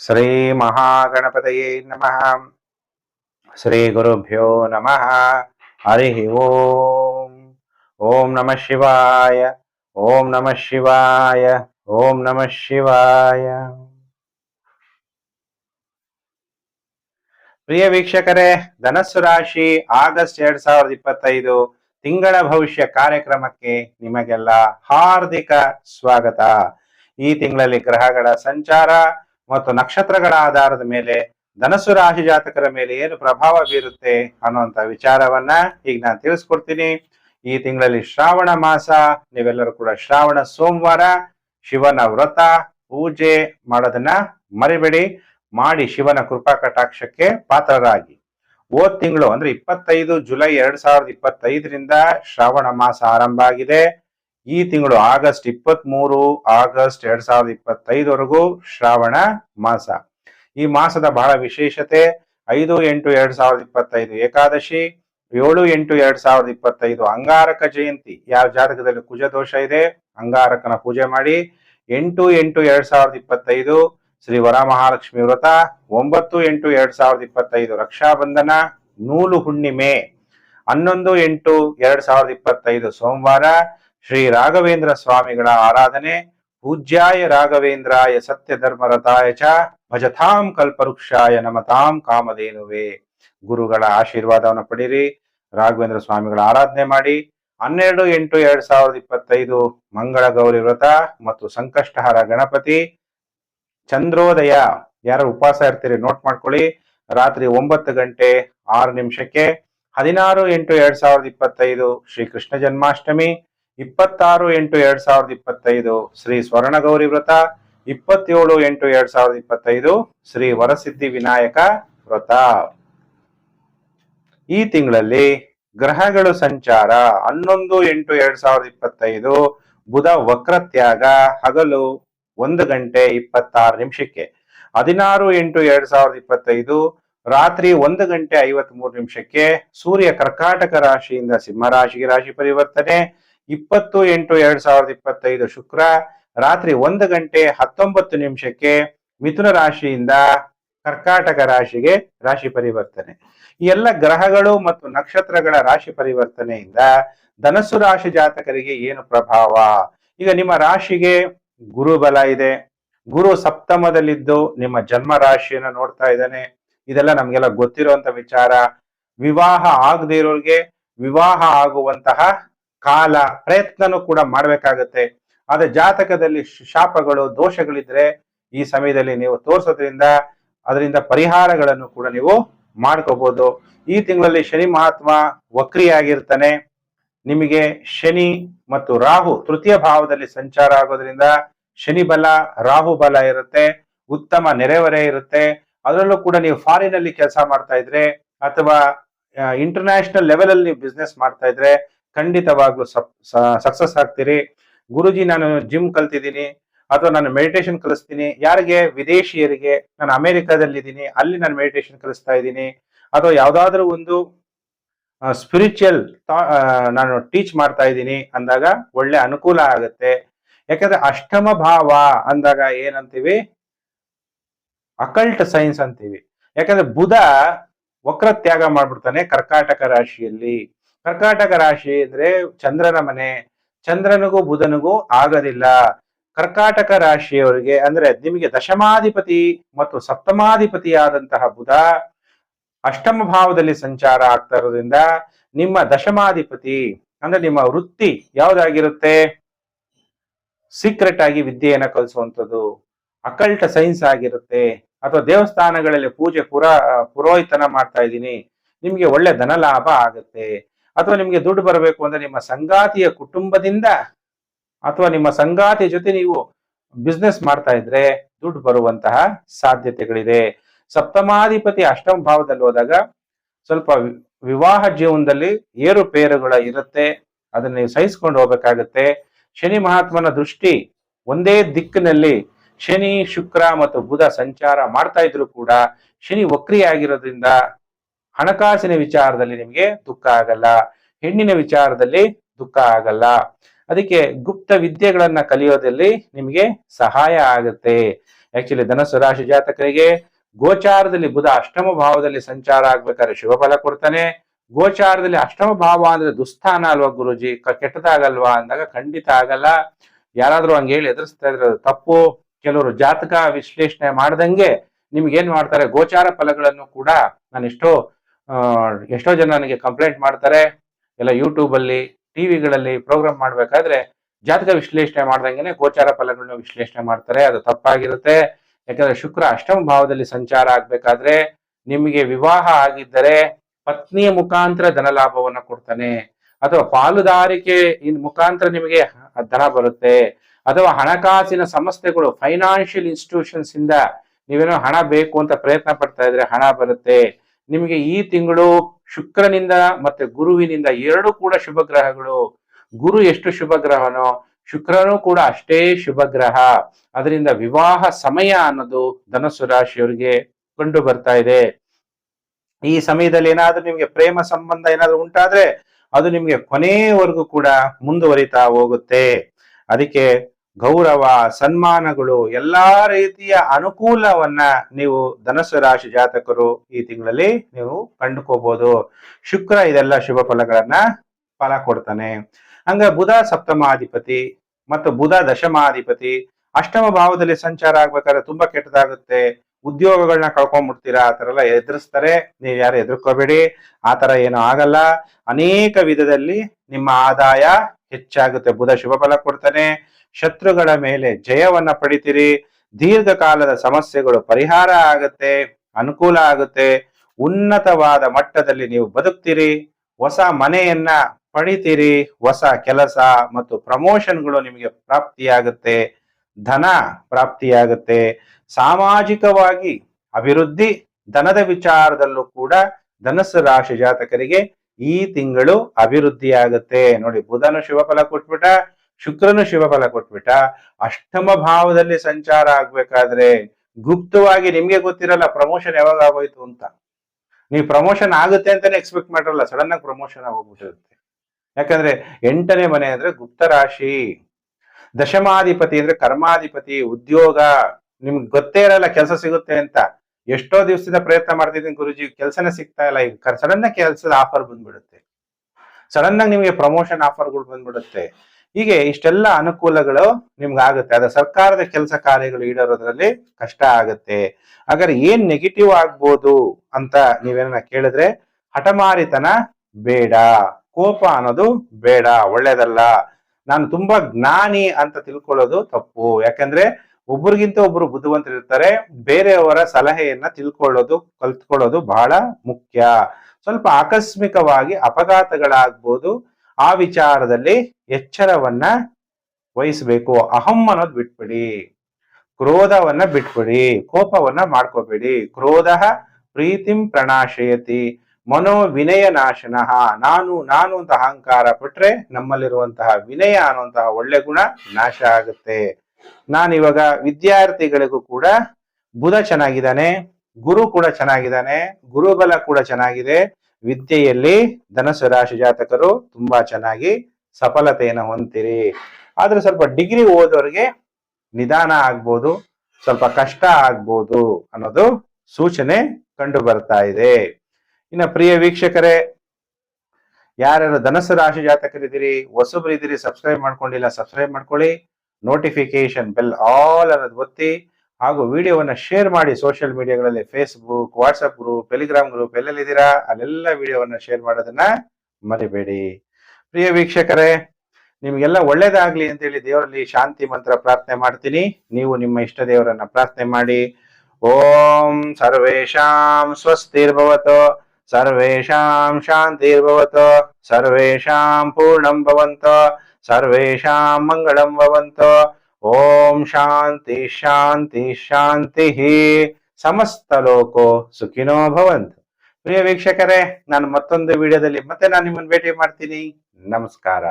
ಶ್ರೀ ಮಹಾಗಣಪತಯೇ ನಮಃ ಶ್ರೀ ಗುರುಭ್ಯೋ ನಮಃ ಹರಿ ಓಂ ಓಂ ನಮಃ ಶಿವಾಯ ಓಂ ನಮಃ ಶಿವಾಯ ಓಂ ನಮಃ ಶಿವಾಯ ಪ್ರಿಯ ವೀಕ್ಷಕರೇ, ಧನಸ್ಸು ರಾಶಿ, ಆಗಸ್ಟ್ ಎರಡ್ ಸಾವಿರದ ಇಪ್ಪತ್ತೈದು ತಿಂಗಳ ಭವಿಷ್ಯ ಕಾರ್ಯಕ್ರಮಕ್ಕೆ ನಿಮಗೆಲ್ಲ ಹಾರ್ದಿಕ ಸ್ವಾಗತ. ಈ ತಿಂಗಳಲ್ಲಿ ಗ್ರಹಗಳ ಸಂಚಾರ ಮತ್ತು ನಕ್ಷತ್ರಗಳ ಆಧಾರದ ಮೇಲೆ ಧನಸ್ಸು ರಾಶಿ ಜಾತಕರ ಮೇಲೆ ಏನು ಪ್ರಭಾವ ಬೀರುತ್ತೆ ಅನ್ನುವಂತ ವಿಚಾರವನ್ನ ಈಗ ನಾನು ತಿಳಿಸ್ಕೊಡ್ತೀನಿ. ಈ ತಿಂಗಳಲ್ಲಿ ಶ್ರಾವಣ ಮಾಸ, ನೀವೆಲ್ಲರೂ ಕೂಡ ಶ್ರಾವಣ, ಸೋಮವಾರ, ಶಿವನ ವ್ರತ, ಪೂಜೆ ಮಾಡೋದನ್ನ ಮರಿಬೇಡಿ. ಮಾಡಿ ಶಿವನ ಕೃಪಾ ಕಟಾಕ್ಷಕ್ಕೆ ಪಾತ್ರರಾಗಿ. ಓದ್ ತಿಂಗಳು ಅಂದ್ರೆ ಇಪ್ಪತ್ತೈದು ಜುಲೈ ಎರಡ್ ಸಾವಿರದ ಇಪ್ಪತ್ತೈದರಿಂದ ಶ್ರಾವಣ ಮಾಸ ಆರಂಭ ಆಗಿದೆ. ಈ ತಿಂಗಳು ಆಗಸ್ಟ್ ಇಪ್ಪತ್ತ್ ಮೂರು ಆಗಸ್ಟ್ ಎರಡ್ ಸಾವಿರದ ಇಪ್ಪತ್ತೈದವರೆಗೂ ಶ್ರಾವಣ ಮಾಸ. ಈ ಮಾಸದ ಬಹಳ ವಿಶೇಷತೆ, ಐದು ಎಂಟು ಎರಡ್ ಸಾವಿರದ ಇಪ್ಪತ್ತೈದು ಏಕಾದಶಿ, ಏಳು ಎಂಟು ಎರಡ್ ಸಾವಿರದ ಇಪ್ಪತ್ತೈದು ಅಂಗಾರಕ ಜಯಂತಿ. ಯಾರ ಜಾತಕದಲ್ಲಿ ಕುಜ ದೋಷ ಇದೆ? ಅಂಗಾರಕನ ಪೂಜೆ ಮಾಡಿ. ಎಂಟು ಎಂಟು ಎರಡ್ ಸಾವಿರದ ಇಪ್ಪತ್ತೈದು, ಶ್ರೀ ವರಮಹಾಲಕ್ಷ್ಮಿ ವ್ರತ. ಒಂಬತ್ತು ಎಂಟು ಎರಡ್ ಸಾವಿರದ ಇಪ್ಪತ್ತೈದು ರಕ್ಷಾಬಂಧನ, ನೂಲು ಹುಣ್ಣಿಮೆ. ಹನ್ನೊಂದು ಎಂಟು ಎರಡ್ ಸಾವಿರದ ಇಪ್ಪತ್ತೈದು ಸೋಮವಾರ. ಶ್ರೀ ರಾಘವೇಂದ್ರ ಸ್ವಾಮಿಗಳ ಆರಾಧನೆ, ಪೂಜ್ಯಾಯ ರಾಘವೇಂದ್ರಾಯ ಸತ್ಯ ಧರ್ಮರತಾಯ ಚ ಭಜತಾಂ ಕಲ್ಪವೃಕ್ಷಾಯ ನಮತಾಂ ಕಾಮಧೇನುವೆ. ಗುರುಗಳ ಆಶೀರ್ವಾದವನ್ನು ಪಡೀರಿ ರಾಘವೇಂದ್ರ ಸ್ವಾಮಿಗಳ ಆರಾಧನೆ ಮಾಡಿ. ಹನ್ನೆರಡು ಎಂಟು ಎರಡ್ ಸಾವಿರದ ಇಪ್ಪತ್ತೈದು ಮಂಗಳ ಗೌರಿ ವ್ರತ ಮತ್ತು ಸಂಕಷ್ಟಹರ ಗಣಪತಿ. ಚಂದ್ರೋದಯ, ಯಾರು ಉಪವಾಸ ಇರ್ತೀರಿ ನೋಟ್ ಮಾಡ್ಕೊಳ್ಳಿ. ರಾತ್ರಿ ಒಂಬತ್ತು ಗಂಟೆ ಆರು ನಿಮಿಷಕ್ಕೆ ಹದಿನಾರು ಎಂಟು ಎರಡ್ ಸಾವಿರದ ಇಪ್ಪತ್ತೈದು ಶ್ರೀ ಕೃಷ್ಣ ಜನ್ಮಾಷ್ಟಮಿ. ಇಪ್ಪತ್ತಾರು ಎಂಟು ಎರಡ್ ಸಾವಿರದ ಇಪ್ಪತ್ತೈದು ಶ್ರೀ ಸ್ವರ್ಣಗೌರಿ ವ್ರತ, ಇಪ್ಪತ್ತೇಳು ಎಂಟು ಎರಡ್ ಸಾವಿರದ ಇಪ್ಪತ್ತೈದು ಶ್ರೀ ವರಸಿದ್ಧಿ ವಿನಾಯಕ ವ್ರತ. ಈ ತಿಂಗಳಲ್ಲಿ ಗ್ರಹಗಳು ಸಂಚಾರ, ಹನ್ನೊಂದು ಎಂಟು ಎರಡ್ ಸಾವಿರದ ಇಪ್ಪತ್ತೈದು ಬುಧ ವಕ್ರತ್ಯಾಗ ಹಗಲು ಒಂದು ಗಂಟೆ ಇಪ್ಪತ್ತಾರು ನಿಮಿಷಕ್ಕೆ, ಹದಿನಾರು ಎಂಟು ಎರಡ್ ಸಾವಿರದ ಇಪ್ಪತ್ತೈದು ರಾತ್ರಿ ಒಂದು ಗಂಟೆ ಐವತ್ ಮೂರು ನಿಮಿಷಕ್ಕೆ ಸೂರ್ಯ ಕರ್ಕಾಟಕ ರಾಶಿಯಿಂದ ಸಿಂಹ ರಾಶಿಗೆ ರಾಶಿ ಪರಿವರ್ತನೆ ಇಪ್ಪತ್ತು ಎಂಟು ಎರಡ್ ಸಾವಿರದ ಇಪ್ಪತ್ತೈದು ಶುಕ್ರ, ರಾತ್ರಿ ಒಂದು ಗಂಟೆ ಹತ್ತೊಂಬತ್ತು ನಿಮಿಷಕ್ಕೆ ಮಿಥುನ ರಾಶಿಯಿಂದ ಕರ್ಕಾಟಕ ರಾಶಿಗೆ ರಾಶಿ ಪರಿವರ್ತನೆ. ಈ ಎಲ್ಲ ಗ್ರಹಗಳು ಮತ್ತು ನಕ್ಷತ್ರಗಳ ರಾಶಿ ಪರಿವರ್ತನೆಯಿಂದ ಧನಸ್ಸು ರಾಶಿ ಜಾತಕರಿಗೆ ಏನು ಪ್ರಭಾವ? ಈಗ ನಿಮ್ಮ ರಾಶಿಗೆ ಗುರು ಬಲ ಇದೆ. ಗುರು ಸಪ್ತಮದಲ್ಲಿದ್ದು ನಿಮ್ಮ ಜನ್ಮ ರಾಶಿಯನ್ನು ನೋಡ್ತಾ ಇದ್ದಾನೆ. ಇದೆಲ್ಲ ನಮ್ಗೆಲ್ಲ ಗೊತ್ತಿರುವಂತ ವಿಚಾರ. ವಿವಾಹ ಆಗದೇ ಇರೋರಿಗೆ ವಿವಾಹ ಆಗುವಂತಹ ಕಾಲ ಪ್ರಯತ್ನನೂ ಕೂಡ ಮಾಡ್ಬೇಕಾಗತ್ತೆ. ಆದ್ರೆ ಜಾತಕದಲ್ಲಿ ಶಾಪಗಳು, ದೋಷಗಳಿದ್ರೆ ಈ ಸಮಯದಲ್ಲಿ ನೀವು ತೋರಿಸೋದ್ರಿಂದ ಅದರಿಂದ ಪರಿಹಾರಗಳನ್ನು ಕೂಡ ನೀವು ಮಾಡ್ಕೋಬಹುದು ಈ ತಿಂಗಳಲ್ಲಿ ಶನಿ ಮಹಾತ್ಮ ವಕ್ರಿಯಾಗಿರ್ತಾನೆ. ನಿಮಗೆ ಶನಿ ಮತ್ತು ರಾಹು ತೃತೀಯ ಭಾವದಲ್ಲಿ ಸಂಚಾರ ಆಗೋದ್ರಿಂದ ಶನಿ ಬಲ, ರಾಹು ಬಲ ಇರುತ್ತೆ. ಉತ್ತಮ ನೆರೆಹೊರೆ ಇರುತ್ತೆ. ಅದರಲ್ಲೂ ಕೂಡ ನೀವು ಫಾರಿನ್ ಅಲ್ಲಿ ಕೆಲಸ ಮಾಡ್ತಾ ಇದ್ರೆ ಅಥವಾ ಇಂಟರ್ನ್ಯಾಷನಲ್ ಲೆವೆಲ್ ಅಲ್ಲಿ ನೀವು ಬಿಸ್ನೆಸ್ ಮಾಡ್ತಾ ಇದ್ರೆ ಖಂಡಿತವಾಗ್ಲೂ ಸಕ್ಸಸ್ ಆಗ್ತೀರಿ. ಗುರುಜಿ, ನಾನು ಜಿಮ್ ಕಲ್ತಿದ್ದೀನಿ, ಅಥವಾ ನಾನು ಮೆಡಿಟೇಷನ್ ಕಲಿಸ್ತೀನಿ. ಯಾರಿಗೆ? ವಿದೇಶಿಯರಿಗೆ. ನಾನು ಅಮೆರಿಕಾದಲ್ಲಿದ್ದೀನಿ. ಅಲ್ಲಿ ನಾನು ಮೆಡಿಟೇಷನ್ ಕಲಿಸ್ತಾ ಇದ್ದೀನಿ. ಅಥವಾ ಯಾವುದಾದ್ರೂ ಒಂದು ಸ್ಪಿರಿಚುವಲ್ ನಾನು ಟೀಚ್ ಮಾಡ್ತಾ ಇದ್ದೀನಿ ಅಂದಾಗ ಒಳ್ಳೆ ಅನುಕೂಲ ಆಗುತ್ತೆ. ಯಾಕಂದ್ರೆ ಅಷ್ಟಮ ಭಾವ ಅಂದಾಗ ಏನಂತೀವಿ? ಅಕಲ್ಟ್ ಸೈನ್ಸ್ ಅಂತೀವಿ. ಯಾಕಂದ್ರೆ ಬುಧ ವಕ್ರ ತ್ಯಾಗ ಮಾಡ್ಬಿಡ್ತಾನೆ ಕರ್ಕಾಟಕ ರಾಶಿಯಲ್ಲಿ. ಕರ್ಕಾಟಕ ರಾಶಿ ಅಂದ್ರೆ ಚಂದ್ರನ ಮನೆ. ಚಂದ್ರನಿಗೂ ಬುಧನಿಗೂ ಆಗದಿಲ್ಲ. ಕರ್ಕಾಟಕ ರಾಶಿಯವರಿಗೆ ಅಂದ್ರೆ ನಿಮಗೆ ದಶಮಾಧಿಪತಿ ಮತ್ತು ಸಪ್ತಮಾಧಿಪತಿಯಾದಂತಹ ಬುಧ ಅಷ್ಟಮ ಭಾವದಲ್ಲಿ ಸಂಚಾರ ಆಗ್ತಾ ಇರೋದ್ರಿಂದ ನಿಮ್ಮ ದಶಮಾಧಿಪತಿ ಅಂದ್ರೆ ನಿಮ್ಮ ವೃತ್ತಿ ಯಾವ್ದಾಗಿರುತ್ತೆ? ಸೀಕ್ರೆಟ್ ಆಗಿ ವಿದ್ಯೆಯನ್ನ ಕಲಿಸುವಂಥದ್ದು ಅಕಲ್ಟ ಸೈನ್ಸ್ ಆಗಿರುತ್ತೆ, ಅಥವಾ ದೇವಸ್ಥಾನಗಳಲ್ಲಿ ಪೂಜೆ ಪುರ, ಪುರೋಹಿತನ ಮಾಡ್ತಾ ಇದ್ದೀನಿ, ನಿಮ್ಗೆ ಒಳ್ಳೆ ಧನ ಲಾಭ ಆಗುತ್ತೆ. ಅಥವಾ ನಿಮಗೆ ದುಡ್ಡು ಬರಬೇಕು ಅಂದ್ರೆ ನಿಮ್ಮ ಸಂಗಾತಿಯ ಕುಟುಂಬದಿಂದ ಅಥವಾ ನಿಮ್ಮ ಸಂಗಾತಿಯ ಜೊತೆ ನೀವು ಬಿಸ್ನೆಸ್ ಮಾಡ್ತಾ ಇದ್ರೆ ದುಡ್ಡು ಬರುವಂತಹ ಸಾಧ್ಯತೆಗಳಿದೆ. ಸಪ್ತಮಾಧಿಪತಿ ಅಷ್ಟಮ ಭಾವದಲ್ಲಿ ಹೋದಾಗ ಸ್ವಲ್ಪ ವಿವಾಹ ಜೀವನದಲ್ಲಿ ಏರುಪೇರುಗಳ ಇರುತ್ತೆ. ಅದನ್ನ ನೀವು ಸಹಿಸ್ಕೊಂಡು ಹೋಗ್ಬೇಕಾಗತ್ತೆ. ಶನಿ ಮಹಾತ್ಮನ ದೃಷ್ಟಿ ಒಂದೇ ದಿಕ್ಕಿನಲ್ಲಿ ಶನಿ, ಶುಕ್ರ ಮತ್ತು ಬುಧ ಸಂಚಾರ ಮಾಡ್ತಾ ಇದ್ರು ಕೂಡ ಶನಿ ವಕ್ರಿ ಆಗಿರೋದ್ರಿಂದ ಹಣಕಾಸಿನ ವಿಚಾರದಲ್ಲಿ ನಿಮಗೆ ದುಃಖ ಆಗಲ್ಲ. ಹೆಣ್ಣಿನ ವಿಚಾರದಲ್ಲಿ ದುಃಖ ಆಗಲ್ಲ. ಅದಕ್ಕೆ ಗುಪ್ತ ವಿದ್ಯೆಗಳನ್ನ ಕಲಿಯೋದಲ್ಲಿ ನಿಮಗೆ ಸಹಾಯ ಆಗುತ್ತೆ. ಆಕ್ಚುಲಿ ಧನಸ್ಸು ರಾಶಿ ಜಾತಕರಿಗೆ ಗೋಚಾರದಲ್ಲಿ ಬುಧ ಅಷ್ಟಮ ಭಾವದಲ್ಲಿ ಸಂಚಾರ ಆಗ್ಬೇಕಾದ್ರೆ ಶುಭ ಫಲ ಕೊಡ್ತಾನೆ. ಗೋಚಾರದಲ್ಲಿ ಅಷ್ಟಮ ಭಾವ ಅಂದ್ರೆ ದುಸ್ಥಾನ ಅಲ್ವಾ ಗುರುಜಿ? ಕೆಟ್ಟದಾಗಲ್ವಾ ಅಂದಾಗ ಖಂಡಿತ ಆಗಲ್ಲ. ಯಾರಾದ್ರೂ ಹಂಗೆ ಹೇಳಿ ಎದುರಿಸ್ತಾ ಇದ್ರೆ ತಪ್ಪು. ಕೆಲವರು ಜಾತಕ ವಿಶ್ಲೇಷಣೆ ಮಾಡ್ದಂಗೆ ನಿಮ್ಗೆ ಏನ್ ಮಾಡ್ತಾರೆ? ಗೋಚಾರ ಫಲಗಳನ್ನು ಕೂಡ ನಾನು ಎಷ್ಟೋ ಜನ ನನಗೆ ಕಂಪ್ಲೇಂಟ್ ಮಾಡ್ತಾರೆ. ಎಲ್ಲ ಯೂಟ್ಯೂಬ್ ಅಲ್ಲಿ ಟಿವಿಗಳಲ್ಲಿ ಪ್ರೋಗ್ರಾಮ್ ಮಾಡ್ಬೇಕಾದ್ರೆ ಜಾತಕ ವಿಶ್ಲೇಷಣೆ ಮಾಡ್ದಂಗೆನೆ ಗೋಚಾರ ಫಲಗಳನ್ನ ವಿಶ್ಲೇಷಣೆ ಮಾಡ್ತಾರೆ. ಅದು ತಪ್ಪಾಗಿರುತ್ತೆ. ಯಾಕಂದ್ರೆ ಶುಕ್ರ ಅಷ್ಟಮ ಭಾವದಲ್ಲಿ ಸಂಚಾರ ಆಗ್ಬೇಕಾದ್ರೆ ನಿಮಗೆ ವಿವಾಹ ಆಗಿದ್ದರೆ ಪತ್ನಿಯ ಮುಖಾಂತರ ಧನ ಲಾಭವನ್ನು ಕೊಡ್ತಾನೆ. ಅಥವಾ ಪಾಲುದಾರಿಕೆ ಇನ್ ಮುಖಾಂತರ ನಿಮಗೆ ಧನ ಬರುತ್ತೆ. ಅಥವಾ ಹಣಕಾಸಿನ ಸಂಸ್ಥೆಗಳು ಫೈನಾನ್ಷಿಯಲ್ ಇನ್ಸ್ಟಿಟ್ಯೂಷನ್ಸ್ ಇಂದ ನೀವೇನೋ ಹಣ ಬೇಕು ಅಂತ ಪ್ರಯತ್ನ ಪಡ್ತಾ ಇದ್ರೆ ಹಣ ಬರುತ್ತೆ. ನಿಮಗೆ ಈ ತಿಂಗಳು ಶುಕ್ರನಿಂದ ಮತ್ತೆ ಗುರುವಿನಿಂದ ಎರಡು ಕೂಡ ಶುಭ ಗ್ರಹಗಳು. ಗುರು ಎಷ್ಟು ಶುಭ ಗ್ರಹನೋ, ಶುಕ್ರನು ಕೂಡ ಅಷ್ಟೇ ಶುಭ ಗ್ರಹ. ಅದರಿಂದ ವಿವಾಹ ಸಮಯ ಅನ್ನೋದು ಧನಸ್ಸು ರಾಶಿಯವರಿಗೆ ಕಂಡು ಬರ್ತಾ ಇದೆ. ಈ ಸಮಯದಲ್ಲಿ ಏನಾದ್ರೂ ನಿಮಗೆ ಪ್ರೇಮ ಸಂಬಂಧ ಏನಾದ್ರೂ ಉಂಟಾದ್ರೆ ಅದು ನಿಮಗೆ ಕೊನೆಯವರೆಗೂ ಕೂಡ ಮುಂದುವರಿತಾ ಹೋಗುತ್ತೆ. ಅದಕ್ಕೆ ಗೌರವ, ಸನ್ಮಾನಗಳು ಎಲ್ಲಾ ರೀತಿಯ ಅನುಕೂಲವನ್ನ ನೀವು ಧನಸ್ಸು ರಾಶಿ ಜಾತಕರು ಈ ತಿಂಗಳಲ್ಲಿ ನೀವು ಕಂಡುಕೋಬಹುದು ಶುಕ್ರ ಇದೆಲ್ಲ ಶುಭ ಫಲಗಳನ್ನ ಫಲ ಕೊಡ್ತಾನೆ. ಹಂಗ ಬುಧ ಸಪ್ತಮಾಧಿಪತಿ ಮತ್ತು ಬುಧ ದಶಮಾಧಿಪತಿ ಅಷ್ಟಮ ಭಾವದಲ್ಲಿ ಸಂಚಾರ ಆಗ್ಬೇಕಾದ್ರೆ ತುಂಬಾ ಕೆಟ್ಟದಾಗುತ್ತೆ. ಉದ್ಯೋಗಗಳನ್ನ ಕಳ್ಕೊಂಡ್ಬಿಡ್ತೀರಾ ಆ ತರ ಎಲ್ಲ ಎದುರಿಸ್ತಾರೆ. ನೀವು ಯಾರು ಎದುರ್ಕೋಬೇಡಿ. ಆ ತರ ಏನೂ ಆಗಲ್ಲ. ಅನೇಕ ವಿಧದಲ್ಲಿ ನಿಮ್ಮ ಆದಾಯ ಹೆಚ್ಚಾಗುತ್ತೆ. ಬುಧ ಶುಭ ಫಲ ಕೊಡ್ತಾನೆ. ಶತ್ರುಗಳ ಮೇಲೆ ಜಯವನ್ನ ಪಡಿತೀರಿ. ದೀರ್ಘಕಾಲದ ಸಮಸ್ಯೆಗಳು ಪರಿಹಾರ ಆಗುತ್ತೆ, ಅನುಕೂಲ ಆಗುತ್ತೆ. ಉನ್ನತವಾದ ಮಟ್ಟದಲ್ಲಿ ನೀವು ಬದುಕ್ತೀರಿ. ಹೊಸ ಮನೆಯನ್ನ ಪಡಿತೀರಿ. ಹೊಸ ಕೆಲಸ ಮತ್ತು ಪ್ರಮೋಷನ್ಗಳು ನಿಮಗೆ ಪ್ರಾಪ್ತಿಯಾಗುತ್ತೆ. ಧನ ಪ್ರಾಪ್ತಿಯಾಗುತ್ತೆ. ಸಾಮಾಜಿಕವಾಗಿ ಅಭಿವೃದ್ಧಿ, ಧನದ ವಿಚಾರದಲ್ಲೂ ಕೂಡ ಧನಸ್ಸು ರಾಶಿ ಜಾತಕರಿಗೆ ಈ ತಿಂಗಳು ಅಭಿವೃದ್ಧಿ ಆಗುತ್ತೆ ನೋಡಿ, ಬುಧನು ಶುಭ ಕೊಟ್ಬಿಟ್ಟ. ಶುಕ್ರನು ಶಿವಫಲ ಫಲ ಕೊಟ್ಬಿಟ್ಟ. ಅಷ್ಟಮ ಭಾವದಲ್ಲಿ ಸಂಚಾರ ಆಗ್ಬೇಕಾದ್ರೆ ಗುಪ್ತವಾಗಿ ನಿಮ್ಗೆ ಗೊತ್ತಿರಲ್ಲ ಪ್ರಮೋಷನ್ ಯಾವಾಗ ಆಗೋಯ್ತು ಅಂತ. ನೀವು ಪ್ರಮೋಷನ್ ಆಗುತ್ತೆ ಅಂತಾನೆ ಎಕ್ಸ್ಪೆಕ್ಟ್ ಮಾಡಿರಲ್ಲ ಸಡನ್ ಆಗಿ ಪ್ರಮೋಷನ್ ಆಗೋಗ್ಬಿಟ್ಟಿರುತ್ತೆ. ಯಾಕಂದ್ರೆ ಎಂಟನೇ ಮನೆ ಅಂದ್ರೆ ಗುಪ್ತ ರಾಶಿ. ದಶಮಾಧಿಪತಿ ಅಂದ್ರೆ ಕರ್ಮಾಧಿಪತಿ, ಉದ್ಯೋಗ, ನಿಮ್ಗೆ ಗೊತ್ತೇ ಇರಲ್ಲ ಕೆಲಸ ಸಿಗುತ್ತೆ ಅಂತ. ಎಷ್ಟೋ ದಿವಸದಿಂದ ಪ್ರಯತ್ನ ಮಾಡ್ತಿದ್ದೀನಿ ಗುರುಜಿ, ಕೆಲಸನೇ ಸಿಗ್ತಾ ಇಲ್ಲ. ಈಗ ಸಡನ್ ಆಗಿ ಕೆಲಸದ ಆಫರ್ ಬಂದ್ಬಿಡುತ್ತೆ. ಸಡನ್ ಆಗಿ ನಿಮಗೆ ಪ್ರಮೋಷನ್ ಆಫರ್ಗಳು ಬಂದ್ಬಿಡುತ್ತೆ. ಹೀಗೆ ಇಷ್ಟೆಲ್ಲ ಅನುಕೂಲಗಳು ನಿಮ್ಗೆ ಆಗುತ್ತೆ. ಅದ ಸರ್ಕಾರದ ಕೆಲಸ ಕಾರ್ಯಗಳು ಈಡೇರೋದ್ರಲ್ಲಿ ಕಷ್ಟ ಆಗುತ್ತೆ. ಹಾಗಾದ್ರೆ ಏನ್ ನೆಗೆಟಿವ್ ಆಗ್ಬೋದು ಅಂತ ನೀವೇನ ಕೇಳಿದ್ರೆ ಹಠಮಾರಿತನ ಬೇಡ. ಕೋಪ ಅನ್ನೋದು ಬೇಡ, ಒಳ್ಳೇದಲ್ಲ. ನಾನು ತುಂಬಾ ಜ್ಞಾನಿ ಅಂತ ತಿಳ್ಕೊಳ್ಳೋದು ತಪ್ಪು. ಯಾಕಂದ್ರೆ ಒಬ್ರಿಗಿಂತ ಒಬ್ರು ಬುದ್ಧಿವಂತರಿರ್ತಾರೆ, ಬೇರೆಯವರ ಸಲಹೆಯನ್ನ ತಿಳ್ಕೊಳ್ಳೋದು, ಕಲ್ತ್ಕೊಳ್ಳೋದು ಬಹಳ ಮುಖ್ಯ. ಸ್ವಲ್ಪ ಆಕಸ್ಮಿಕವಾಗಿ ಅಪಘಾತಗಳಾಗ್ಬೋದು ಆ ವಿಚಾರದಲ್ಲಿ ಎಚ್ಚರವನ್ನ ವಹಿಸ್ಬೇಕು. ಅಹಂ ಅನ್ನೋದು ಬಿಟ್ಬಿಡಿ. ಕ್ರೋಧವನ್ನ ಬಿಟ್ಬಿಡಿ. ಕೋಪವನ್ನ ಮಾಡ್ಕೋಬೇಡಿ. ಕ್ರೋಧ ಪ್ರೀತಿಂ ಪ್ರಣಾಶಯತಿ ಮನೋ ವಿನಯ ನಾಶನಃ. ನಾನು ನಾನು ಅಂತ ಅಹಂಕಾರ ಪಟ್ರೆ ನಮ್ಮಲ್ಲಿರುವಂತಹ ವಿನಯ ಅನ್ನುವಂತಹ ಒಳ್ಳೆ ಗುಣ ನಾಶ ಆಗುತ್ತೆ. ನಾನಿವಾಗ ವಿದ್ಯಾರ್ಥಿಗಳಿಗೂ ಕೂಡ ಬುಧ ಚೆನ್ನಾಗಿದ್ದಾನೆ, ಗುರು ಕೂಡ ಚೆನ್ನಾಗಿದ್ದಾನೆ, ಗುರುಬಲ ಕೂಡ ಚೆನ್ನಾಗಿದೆ. ವಿದ್ಯೆಯಲ್ಲಿ ಧನಸ್ಸು ರಾಶಿ ಜಾತಕರು ತುಂಬಾ ಚೆನ್ನಾಗಿ ಸಫಲತೆಯನ್ನು ಹೊಂದ್ತೀರಿ. ಆದ್ರೆ ಸ್ವಲ್ಪ ಡಿಗ್ರಿ ಓದೋರಿಗೆ ನಿಧಾನ ಆಗ್ಬೋದು, ಸ್ವಲ್ಪ ಕಷ್ಟ ಆಗ್ಬೋದು ಅನ್ನೋದು ಸೂಚನೆ ಕಂಡು ಬರ್ತಾ ಇದೆ. ಇನ್ನ ಪ್ರಿಯ ವೀಕ್ಷಕರೇ, ಯಾರ್ಯಾರು ಧನಸ್ಸು ರಾಶಿ ಜಾತಕರಿದ್ದೀರಿ ಇದ್ದೀರಿ ಸಬ್ಸ್ಕ್ರೈಬ್ ಮಾಡ್ಕೊಂಡಿಲ್ಲ ಸಬ್ಸ್ಕ್ರೈಬ್ ಮಾಡ್ಕೊಳ್ಳಿ. ನೋಟಿಫಿಕೇಶನ್ ಬೆಲ್ ಆಲ್ ಅನ್ನೋದು ಒತ್ತಿ. ಹಾಗೂ ವಿಡಿಯೋವನ್ನು ಶೇರ್ ಮಾಡಿ social ಮೀಡಿಯಾಗಳಲ್ಲಿ Facebook WhatsApp group Telegram group ಎಲ್ಲೆಲ್ಲಿದ್ದೀರಾ? ಅಲ್ಲೆಲ್ಲ ವಿಡಿಯೋವನ್ನ ಶೇರ್ ಮಾಡೋದನ್ನ ಮರಿಬೇಡಿ. ಪ್ರಿಯ ವೀಕ್ಷಕರೇ, ನಿಮಗೆಲ್ಲ ಒಳ್ಳೇದಾಗ್ಲಿ ಅಂತೇಳಿ ದೇವರಲ್ಲಿ ಶಾಂತಿ ಮಂತ್ರ ಪ್ರಾರ್ಥನೆ ಮಾಡ್ತೀನಿ. ನೀವು ನಿಮ್ಮ ಇಷ್ಟ ದೇವರನ್ನ ಪ್ರಾರ್ಥನೆ ಮಾಡಿ. ಓಂ ಸರ್ವೇಶಾಂ ಸ್ವಸ್ತಿರ್ಭವತು ಸರ್ವೇಶಾಂ ಶಾಂತಿರ್ಭವತು ಸರ್ವೇಶಾಂ ಪೂರ್ಣಂ ಭವಂತೋ ಸರ್ವೇಶಾಂ ಮಂಗಳಂ ಭವಂತು ಓಂ ಶಾಂತಿ ಶಾಂತಿ ಶಾಂತಿ. ಸಮಸ್ತ ಲೋಕೋ ಸುಖಿನೋ ಭವಂತು. ಪ್ರಿಯ ವೀಕ್ಷಕರೇ, ನಾನು ಮತ್ತೊಂದು ವಿಡಿಯೋದಲ್ಲಿ ಮತ್ತೆ ನಾನು ನಿಮ್ಮನ್ನು ಭೇಟಿ ಮಾಡ್ತೀನಿ. ನಮಸ್ಕಾರ.